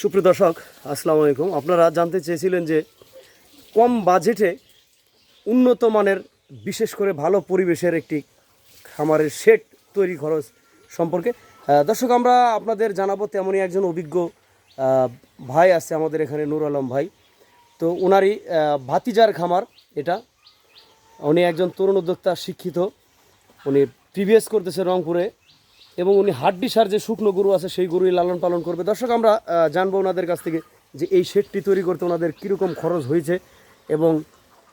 সুপ্রিয় দর্শক, আসসালামু আলাইকুম। আপনারা জানতে চেয়েছিলেন যে কম বাজেটে উন্নত মানের, বিশেষ করে ভালো পরিবেশের একটি খামারের শেড তৈরি খরচ সম্পর্কে দর্শক, আমরা আপনাদের জানাব তেমনই একজন অভিজ্ঞ ভাই আছে আমাদের এখানে, নূর আলম ভাই। তো ওনারই ভাতিজার খামার এটা। উনি একজন তরুণ উদ্যোক্তা, শিক্ষিত। উনি প্রিভিয়াস করতেছে রংপুরে। এবং উনি হাড্ডি সার যে শুকনো গরু আছে, সেই গরুই লালন পালন করবে। দর্শক, আমরা জানব ওনাদের কাছ থেকে যে এই শেডটি তৈরি করতে ওনাদের কীরকম খরচ হয়েছে এবং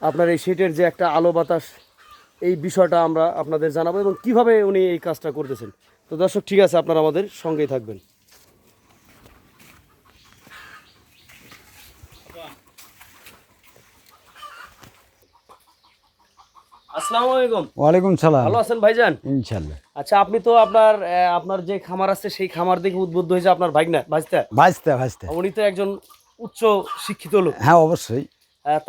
আপনার এই শেডের যে একটা আলো বাতাস, এই বিষয়টা আমরা আপনাদের জানাব এবং কীভাবে উনি এই কাজটা করতেছেন। তো দর্শক, ঠিক আছে, আপনারা আমাদের সঙ্গেই থাকবেন। আসসালামু আলাইকুম। ওয়ালাইকুম সালাম। ভালো আছেন ভাইজান? ইনশাল্লাহ। আচ্ছা আপনি তো আপনার আপনার যে খামার আছে সেই খামার দেখে উদ্বুদ্ধ হয়েছে আপনার ভাগনা ভাজতে ভাজতে ভাজতে উনি তো একজন উচ্চ শিক্ষিত লোক। হ্যাঁ অবশ্যই।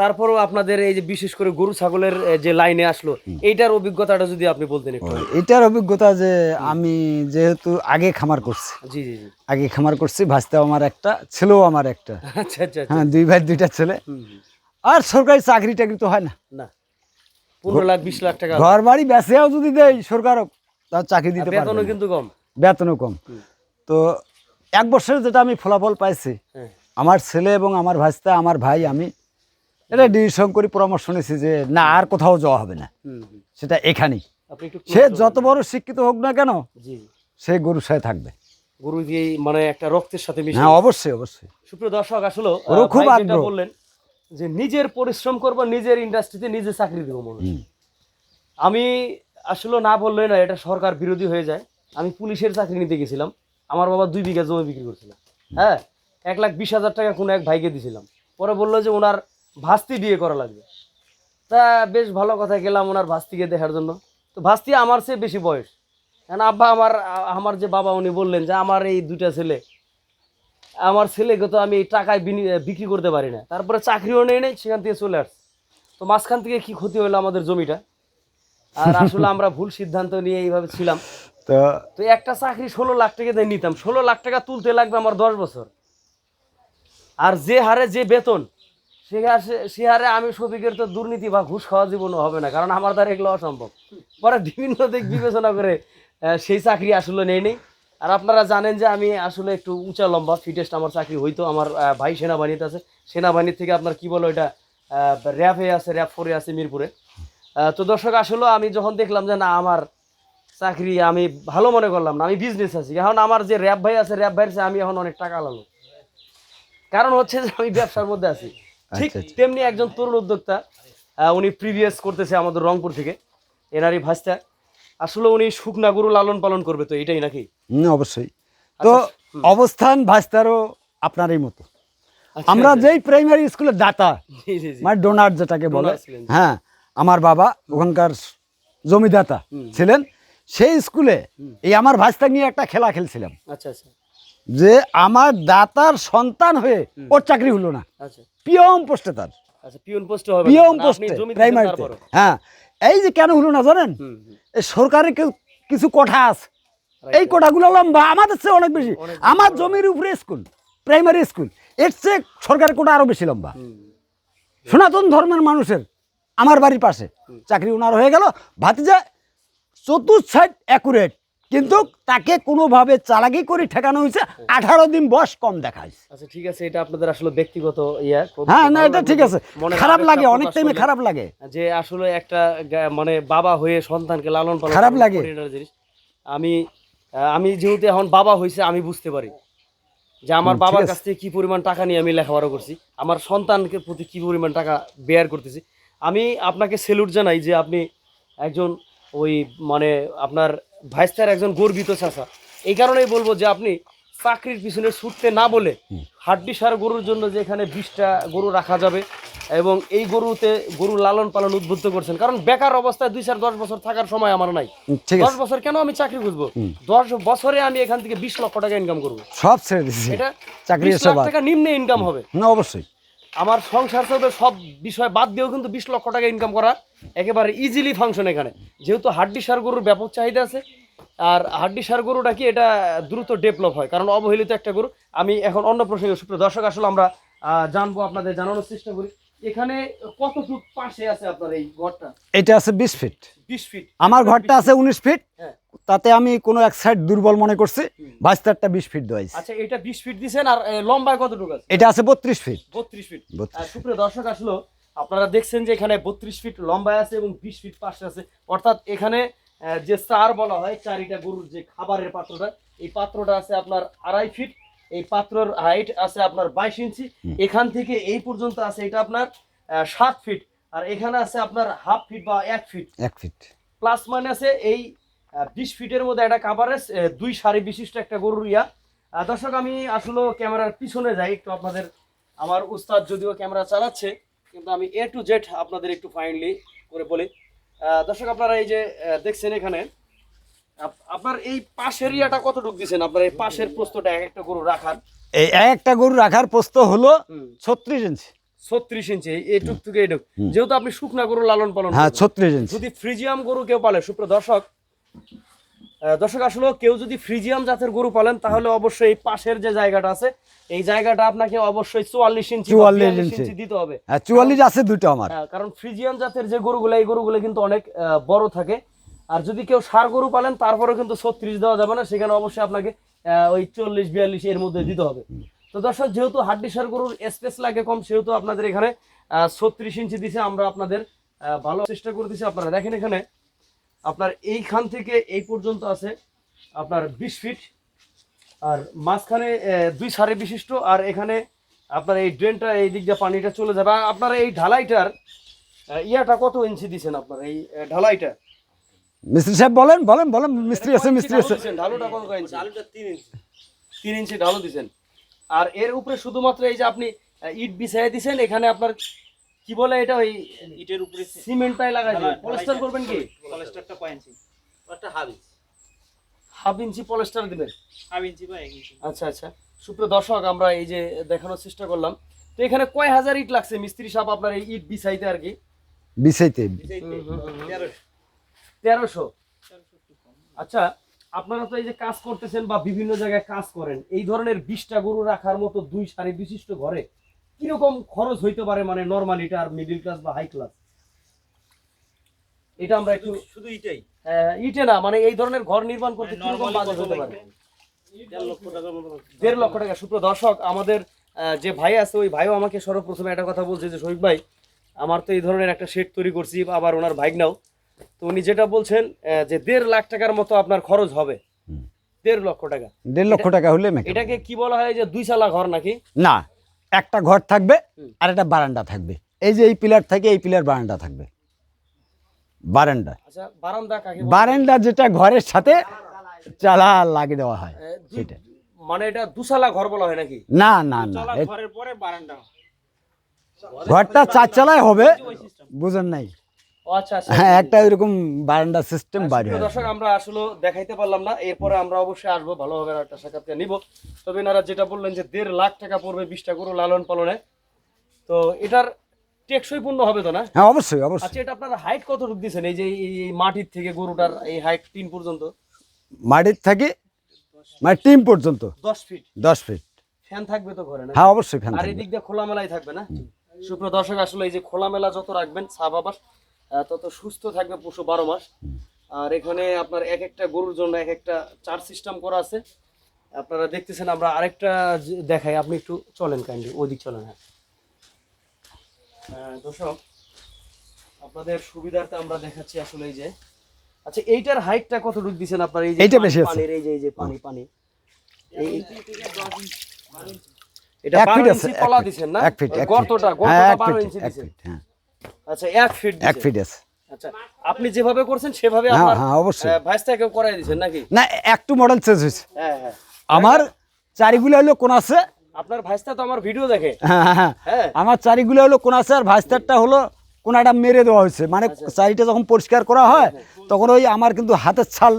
তারপরেও আপনাদের এই যে বিশেষ করে গরু ছাগলের যে লাইনে আসলো এইটার অভিজ্ঞতাটা যদি আপনি বলতেন একটু। এটার অভিজ্ঞতা যে আমি যেহেতু আগে খামার করছি। জি জি জি। আগে খামার করছি ভাজতে আমার একটা ছেলেও আমার একটা। আচ্ছা আচ্ছা আচ্ছা। হ্যাঁ দুই ভাই দুইটা ছেলে। আর সরকারি চাকরি টাকরি তো হয় না। না। পনেরো লাখ বিশ লাখ টাকা। ঘর বাড়ি বেচেও যদি দেয় সরকারও তার চাকরি দিতে পারবে কিন্তু কম। বেতনও কম। তো এক বছরে যেটা আমি ফলাফল পাইছি হ্যাঁ। আমার ছেলে এবং আমার ভাজতে আমার ভাই আমি এটা ডিসিশন করে পরামর্শ নিয়েছি যে না আর কোথাও যাওয়া হবে না। সেটা এখানেই। সে যত বড় শিক্ষিত হোক না কেন সে গরুর সাথে থাকবে। গরু দিয়ে মানে একটা রক্তের সাথে মিশে। হ্যাঁ অবশ্যই অবশ্যই। সুপ্রিয় দর্শক আসলে খুব আগ্রহ। বললেন যে নিজের পরিশ্রম করব নিজের ইন্ডাস্ট্রিতে নিজে চাকরি দেবো মনে। আমি আসলে না বললে না এটা সরকার বিরোধী হয়ে যায়। আমি পুলিশের চাকরি নিতে গেছিলাম। আমার বাবা দুই বিঘা জমি বিক্রি করছিলাম হ্যাঁ এক লাখ বিশ হাজার টাকা কোনো এক ভাইকে দিছিলাম। পরে বলল যে ওনার ভাস্তি বিয়ে করা লাগবে। তা বেশ ভালো কথা গেলাম ওনার ভাস্তিকে দেখার জন্য। তো ভাস্তি আমার চেয়ে বেশি বয়স। কেন আব্বা আমার আমার যে বাবা উনি বললেন যে আমার এই দুইটা ছেলে আমার ছেলেকে তো আমি এই টাকায় বিক্রি করতে পারি না। তারপরে চাকরিও নেই নেই সেখান থেকে চলে আসছে। তো মাঝখান থেকে কি ক্ষতি হলো আমাদের জমিটা? আর আসলে আমরা ভুল সিদ্ধান্ত নিয়ে এইভাবে ছিলাম। তো তো একটা চাকরি ষোলো লাখ টাকা দিয়ে নিতাম। ষোলো লাখ টাকা তুলতে লাগবে আমার দশ বছর। আর যে হারে যে বেতন সে হারে সে হারে আমি শফিকের তো দুর্নীতি বা ঘুষ খাওয়া জীবনও হবে না কারণ আমার দ্বারা এগুলো অসম্ভব। পরে বিভিন্ন দিক বিবেচনা করে সেই চাকরি আসলে নেই নেই। আর আপনারা জানেন যে আমি আসলে একটু উঁচা লম্বা ফিটেস্ট আমার চাকরি হইতো আমার ভাই সেনাবাহিনীতে আছে। সেনাবাহিনী থেকে আপনার কি বলো এটা র্যাফে আছে র্যাব ফোরে আছে মিরপুরে। তো দর্শক আসলে আমি যখন দেখলাম যে না আমার চাকরি আমি ভালো মনে করলাম না আমি বিজনেস আছি। এখন আমার যে র্যাব ভাই আছে র্যাব ভাইয়ের আমি এখন অনেক টাকা লালো কারণ হচ্ছে যে আমি ব্যবসার মধ্যে আছি। ঠিক আচ্ছা, আচ্ছা। তেমনি একজন তরুণ উদ্যোক্তা উনি প্রিভিয়াস করতেছে আমাদের রংপুর থেকে এনারি ভাস্তা আসলে উনি শুকনা গরু লালন পালন করবে তো এটাই নাকি? অবশ্যই। তো অবস্থান ভাস্তারও আপনারই মতো। আচ্ছা, আমরা যেই প্রাইমারি স্কুলের দাতা মানে ডোনার যেটাকে বলে হ্যাঁ আমার বাবা ওখানকার জমিদাতা ছিলেন সেই স্কুলে এই আমার ভাস্তা নিয়ে একটা খেলা খেলছিলাম। আচ্ছা আচ্ছা। যে আমার দাতার সন্তান হয়ে ওর চাকরি হলো না। আচ্ছা। পিয়ম পোস্টে তার। আচ্ছা পিয়ম পোস্টে প্রাইমারিতে হ্যাঁ এই যে কেন হলো না জানেন। এই সরকারের কেউ- কিছু কোঠা আছে এই কোটাগুলো লম্বা আমাদের চেয়ে অনেক বেশি। আমার জমির উপরে স্কুল প্রাইমারি স্কুলের চেয়ে সরকারের কোটা আরও বেশি লম্বা। সনাতন ধর্মের মানুষের আমার বাড়ির পাশে চাকরি ওনার হয়ে গেল। ভাতিজা চতুর্থ অ্যাকুরেট কিন্তু তাকে কোনোভাবে চালাকি করে ঠেকানো হয়েছে। আঠারো দিন বয়স কম দেখায় আচ্ছা ঠিক আছে এটা আপনাদের আসলে ব্যক্তিগত ইয়া। হ্যাঁ না এটা ঠিক আছে। খারাপ লাগে অনেক টাইমে খারাপ লাগে। যে আসলে একটা মানে বাবা হয়ে সন্তানকে লালন পালন খারাপ লাগে। আমি আমি যেহেতু এখন বাবা হয়েছে আমি বুঝতে পারি যে আমার বাবার কাছ থেকে কি পরিমাণ টাকা নিয়ে আমি লেখাপড়া করছি আমার সন্তানকে প্রতি কি পরিমাণ টাকা বেয়ার করতেছি। আমি আপনাকে সেলুট জানাই যে আপনি একজন ওই মানে আপনার ভাইস্তার একজন গর্বিত চাষা এই কারণেই বলব যে আপনি চাকরির পিছনে ছুটতে না বলে হাড্ডি সার গরুর জন্য যে এখানে বিশটা গরু রাখা যাবে এবং এই গরুতে গরু লালন পালন উদ্বুদ্ধ করছেন। কারণ বেকার অবস্থায় দুই চার দশ বছর থাকার সময় আমার নাই। দশ বছর কেন আমি চাকরি খুঁজবো? দশ বছরে আমি এখান থেকে বিশ লক্ষ টাকা ইনকাম করব। সব ছেড়ে দিচ্ছি এটা চাকরি। টাকা নিম্নে ইনকাম হবে। না অবশ্যই। আমার সংসার চলবে সব বিষয় বাদ দিয়েও কিন্তু বিশ লক্ষ টাকা ইনকাম করা একেবারে ইজিলি ফাংশন এখানে। যেহেতু হাড্ডি সার গরুর ব্যাপক চাহিদা আছে আর হাড্ডি সার গরুটা কি এটা দ্রুত ডেভেলপ হয়? কারণ অবহেলিত একটা গরু। আমি এখন অন্য প্রসঙ্গে সুপ্রিয় দর্শক আসলে আমরা জানব আপনাদের জানানোর চেষ্টা করি। এখানে কতটুক পাশে আছে আপনার এই ঘরটা? এটা আছে বিশ ফিট। বিশ ফিট। আমার ঘরটা আছে উনিশ ফিট। হ্যাঁ। তাতে আমি কোনো এক সাইড দুর্বল মনে করছি। বাস্তারটা বিশ ফিট দেওয়া আচ্ছা এটা বিশ ফিট দিছেন আর লম্বায় কতটুকু আছে? এটা আছে বত্রিশ ফিট। বত্রিশ ফিট। আর সুপ্রিয় দর্শক আসলো আপনারা দেখছেন যে এখানে বত্রিশ ফিট লম্বায় আছে এবং বিশ ফিট পাশে আছে। অর্থাৎ এখানে যে চার বলা হয় চারিটা গরুর যে খাবারের পাত্রটা এই পাত্রটা আছে আপনার আড়াই ফিট। এই পাত্রর হাইট আছে আপনার বাইশ ইঞ্চি। এখান থেকে এই পর্যন্ত আছে এটা আপনার সাত ফিট আর এখানে আছে আপনার হাফ ফিট বা এক ফিট এক ফিট প্লাস মাইনাসে এই বিশ ফিটের মধ্যে একটা কাভারেজ দুই সারি বিশিষ্ট একটা গরুর ইয়া। দর্শক আমি আসলে ক্যামেরার পিছনে যাই একটু আপনাদের আমার উস্তাদ যদিও ক্যামেরা চালাচ্ছে কিন্তু আমি এ টু জেড আপনাদের একটু ফাইনলি করে বলি। দর্শক আপনারা এই যে দেখছেন এখানে আপনার এই পাশের ইয়াটা কতটুকু দিচ্ছেন আপনার এই পাশের প্রস্তটা এক একটা গরু রাখার? এই একটা গরু রাখার প্রস্ত হলো ছত্রিশ ইঞ্চি। ছত্রিশ ইঞ্চি এইটুক থেকে এইটুক যেহেতু আপনি শুকনা গরু লালন পালন হ্যাঁ ছত্রিশ ইঞ্চি। যদি ফ্রিজিয়াম গরু কেউ পালে সুপ্র দর্শক দর্শক আসলে কেউ যদি ফ্রিজিয়াম জাতের গরু পালেন তাহলে অবশ্যই এই পাশের যে জায়গাটা আছে এই জায়গাটা আপনাকে অবশ্যই চুয়াল্লিশ ইঞ্চি চুয়াল্লিশ ইঞ্চি। ইঞ্চি দিতে হবে। হ্যাঁ চুয়াল্লিশ আছে দুটো আমার। হ্যাঁ, কারণ ফ্রিজিয়াম জাতের যে গরুগুলো এই গরুগুলো কিন্তু অনেক বড় থাকে। আর যদি কেউ সার গরু পালেন, তারপরেও কিন্তু ছত্রিশ দেওয়া যাবে না। সেখানে অবশ্যই আপনাকে ওই চল্লিশ, বিয়াল্লিশ এর মধ্যে দিতে হবে। তো দর্শক, যেহেতু হাড্ডি সার গরুর স্পেস লাগে কম, সেহেতু আপনাদের এখানে ছত্রিশ ইঞ্চি দিছে, আমরা আপনাদের ভালো চেষ্টা করে করতেছি। আপনারা দেখেন এখানে, আপনার এইখান থেকে এই পর্যন্ত আছে আপনার বিশ ফিট আর মাঝখানে দুই সারি বিশিষ্ট, আর এখানে আপনার এই ড্রেনটা এই দিক দিয়ে পানিটা চলে যাবে। আপনার এই ঢালাইটার ইয়াটা কত ইঞ্চি দিছেন আপনার? এই ঢালাইটা মিস্ত্রি সাহেব বলেন বলেন বলেন মিস্ত্রি আছে মিস্ত্রি আছে। ঢালুটা কত ইঞ্চি? ঢালুটা তিন ইঞ্চি। তিন ইঞ্চি ঢালু দিছেন। আর এর উপরে শুধুমাত্র এই যে আপনি ইট বিছাই দিছেন এখানে আপনার কি বলে এটা ওই ইটের উপরে সিমেন্টটাই লাগাই দিবেন। পলিস্টার করবেন কি? পলেস্টারটা কয় ইঞ্চি? একটা half inch. Half inch plaster দিবেন? হাফ ইঞ্চি বা এক ইঞ্চি। আচ্ছা আচ্ছা। সুপ্রিয় দর্শক আমরা এই যে দেখানোর চেষ্টা করলাম। তো এখানে কয় হাজার ইট লাগছে? মিস্ত্রি সাহেব আপনার এই ইট বিছাইতে আর কি? বিছাইতে। তেরোশো। তেরোশো? আচ্ছা আপনারা তো এই যে কাজ করতেছেন বা বিভিন্ন জায়গায় কাজ করেন এই ধরনের বিশটা গরু রাখার মতো দুই সারি বিশিষ্ট ঘরে কীরকম খরচ হইতে পারে মানে নর্মাল এটা আর মিডিল ক্লাস বা হাই ক্লাস এটা আমরা একটু শুধু ইটাই? আহ, ইটে না মানে এই ধরনের ঘর নির্মাণ করতে কীরকম বাজেট হতে পারে? দেড় লক্ষ টাকা সুপ্র দর্শক আমাদের যে ভাই আছে ওই ভাইও আমাকে সর্বপ্রথমে একটা কথা বলছে যে শহীদ ভাই আমার তো এই ধরনের একটা সেট তৈরি করছি আবার ওনার ভাইগনাও তো উনি যেটা বলছেন যে দেড় লাখ টাকার মতো আপনার খরচ হবে। দেড় লক্ষ টাকা। দেড় লক্ষ টাকা হলে এটাকে কি বলা হয় যে দুই সালা ঘর নাকি? না একটা ঘর থাকবে আর একটা বারান্দা থাকবে। এই যে এই পিলার থেকে এই পিলার বারান্দা থাকবে। বারান্দা। আচ্ছা বারান্দা যেটা ঘরের সাথে চালা লাগিয়ে দেওয়া হয় সেটা। মানে এটা দুসালা ঘর বলা হয় নাকি? না না না। ঘরের পরে বারান্দা। ঘরটা চার চালায় হবে বুঝেন নাই। হ্যাঁ একটা ওইরকম বারান্দা সিস্টেম বাড়ি দর্শক আমরা আসলে দেখাইতে পারলাম না। এরপরে আমরা অবশ্যই আসব ভালোভাবে একটা সাক্ষাৎকার নিব। তবে এনারা যেটা বললেন যে দেড় লাখ টাকা পড়বে বিশটা গরু লালন পালনে। তো এটার টেকসই পূর্ণ হবে তো না? হ্যাঁ অবশ্যই অবশ্যই। আচ্ছা এটা আপনার হাইট কতটুকু দিয়েছেন? এই যে এই মাটির থেকে গরুটার এই হাইট তিন পর্যন্ত? মাটির থেকে? মানে টিম পর্যন্ত? দশ ফিট দশ ফিট ফ্যান থাকবে তো ঘরে না? হ্যাঁ অবশ্যই ফ্যান আর এই দিক দিয়ে খোলামেলাই থাকবে না? সুপ্রিয় দর্শক আসলে এই যে খোলামেলা যত রাখবেন ছাপ আহ, তত সুস্থ থাকবে পশু বারো মাস। আর এখানে আপনার এক একটা গরুর জন্য এক একটা চার সিস্টেম করা আছে। আপনারা দেখতেছেন আমরা আরেকটা দেখাই। আপনি একটু চলেন কাইন্ডলি ওইদিক চলেন হ্যাঁ। দর্শক আপনাদের সুবিধার্থে আমরা দেখাচ্ছি আসলে এই যে। আচ্ছা এইটার হাইটটা কতটুকু দিছেন আপনার? এই যে এইটা পানি- বেশি আছে। পানির এই যে এই যে পানি পানি। এই- এটা বারো ফিট আছে ইঞ্চি এক দিছেন না। গর্তটা হ্যাঁ, গর্তটা এক বারো ফিট, ইঞ্চি দিছেন ফিট, হ্যাঁ। আচ্ছা এক ফিট এক দিছেন। ফিট আছে আচ্ছা আপনি যেভাবে করছেন সেভাবে হ্যাঁ, হ্যাঁ, অবশ্যই। করাই নাকি? না একটু মডেল চেঞ্জ হয়েছে। হ্যাঁ হ্যাঁ। আমার চারিগুলো হলো কোন আছে? আপনার তো আমার ভিডিও দেখে। হ্যাঁ, আমার চারিগুলো হলো কোন আছে আর ভাইস্তারটা হলো কোনাটা মেরে দেওয়া হয়েছে। মানে চারিটা যখন পরিষ্কার করা হয়। তখন ওই আমার কিন্তু হাতের ছাল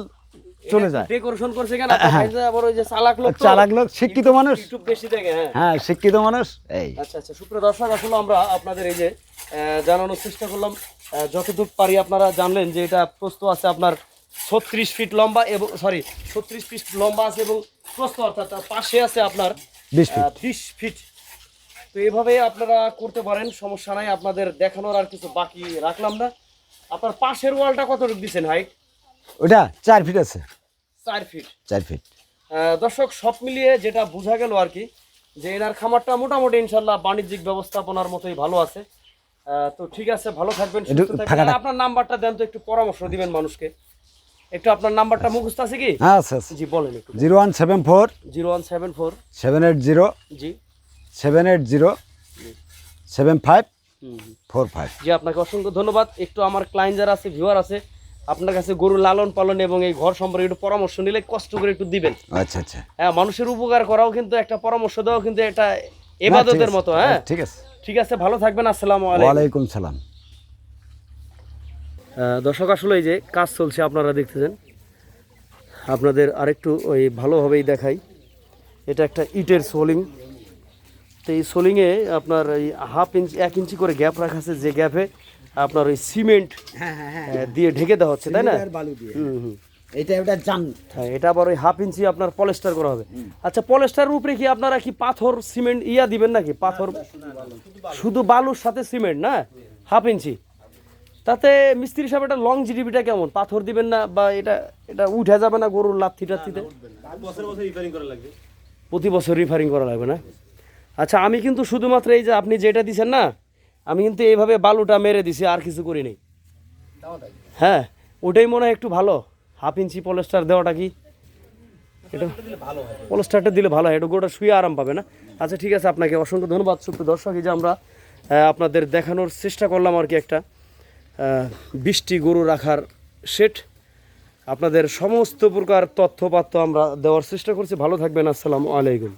চলে যায়। ডেকোরেশন করছে কেন? ভাইসটা আবার ওই যে চালাক লোক চালাক লোক, শিক্ষিত মানুষ। ইউটিউব বেশি দেখে হ্যাঁ। হ্যাঁ শিক্ষিত মানুষ এই। আচ্ছা আচ্ছা সুপ্রিয় দর্শক আসলে আমরা আপনাদের এই যে জানানোর চেষ্টা করলাম। যতটুকু পারি আপনারা জানলেন যে এটা প্রস্তুত আছে আপনার ছত্রিশ ফিট লম্বা এবং সরি ছত্রিশ ফিট লম্বা আছে এবং প্রস্থ অর্থাৎ তার পাশে আছে আপনার 20 ফিট। বিশ ফিট। তো এইভাবে আপনারা করতে পারেন সমস্যা নাই আপনাদের দেখানোর আর কিছু বাকি রাখলাম না। আপনার পাশের ওয়ালটা কতটুকু দিচ্ছেন হাইট ওটা চার ফিট আছে। চার ফিট চার ফিট দর্শক সব মিলিয়ে যেটা বোঝা গেল আর কি যে এনার খামারটা মোটামুটি ইনশাল্লাহ বাণিজ্যিক ব্যবস্থাপনার মতোই ভালো আছে। তো ঠিক আছে ভালো থাকবেন আপনার নাম্বারটা দেন তো একটু পরামর্শ দিবেন মানুষকে। একটু আপনার নাম্বারটা মুখস্থ আছে কি? হ্যাঁ আছে জি বলেন একটু। Zero one seven four zero one seven four. Seven eight zero জি। Seven eight zero seven five. Four five. জি আপনাকে অসংখ্য ধন্যবাদ। একটু আমার ক্লায়েন্ট যারা আছে ভিউয়ার আছে আপনার কাছে গরু লালন পালন এবং এই ঘর সম্পর্কে একটু পরামর্শ নিলে কষ্ট করে একটু দিবেন। আচ্ছা আচ্ছা। হ্যাঁ মানুষের উপকার করাও কিন্তু একটা পরামর্শ দেওয়াও কিন্তু একটা না, এবাদতের মতো হ্যাঁ? ঠিক আছে। ঠিক আছে ভালো থাকবেন আসসালামু আলাইকুম। সালাম। দর্শক আসলে এই যে কাজ চলছে আপনারা দেখতেছেন। আপনাদের আরেকটু ওই ভালোভাবেই দেখাই। এটা একটা ইটের সোলিং। তো এই সোলিংয়ে আপনার এই হাফ ইঞ্চি এক ইঞ্চি করে গ্যাপ রাখা আছে। যে গ্যাপে আপনার ওই সিমেন্ট হ্যাঁ হ্যাঁ হ্যাঁ দিয়ে ঢেকে দেওয়া হচ্ছে তাই না? বালু দিয়ে। হুম হুম। এটা ওটা জান হ্যাঁ এটা আবার ওই হাফ ইঞ্চি আপনার পলেস্টার করা হবে। আচ্ছা পলেস্টারের উপরে কি আপনারা কি পাথর সিমেন্ট ইয়া দিবেন নাকি? পাথর শুধু বালুর সাথে সিমেন্ট না? Half inch. তাতে মিস্ত্রি সাহেব এটা লং জিডিপিটা কেমন? পাথর দিবেন না বা এটা এটা উঠে যাবে না গরুর লাথি টাথিতে বছর বছর রিপেয়ারিং করা লাগবে। প্রতি বছর রিফারিং করা লাগবে না? আচ্ছা আমি কিন্তু শুধুমাত্র এই যে আপনি যেটা দিচ্ছেন না আমি কিন্তু এইভাবে বালুটা মেরে দিছি, আর কিছু করি নাই হ্যাঁ ওটাই মনে হয় একটু ভালো। হাফ ইঞ্চি পলেস্টার দেওয়াটা কি? এটা পলেস্টারটা দিলে ভালো হয়, এটা গোটা শুয়ে আরাম পাবে না। আচ্ছা ঠিক আছে, আপনাকে অসংখ্য ধন্যবাদ। সুপ্রিয় দর্শক, এই যে আমরা আপনাদের দেখানোর চেষ্টা করলাম আর কি একটা বৃষ্টি গরু রাখার সেট আপনাদের সমস্ত প্রকার তথ্যপাত্য আমরা দেওয়ার চেষ্টা করছি। ভালো থাকবেন, আসসালামু আলাইকুম।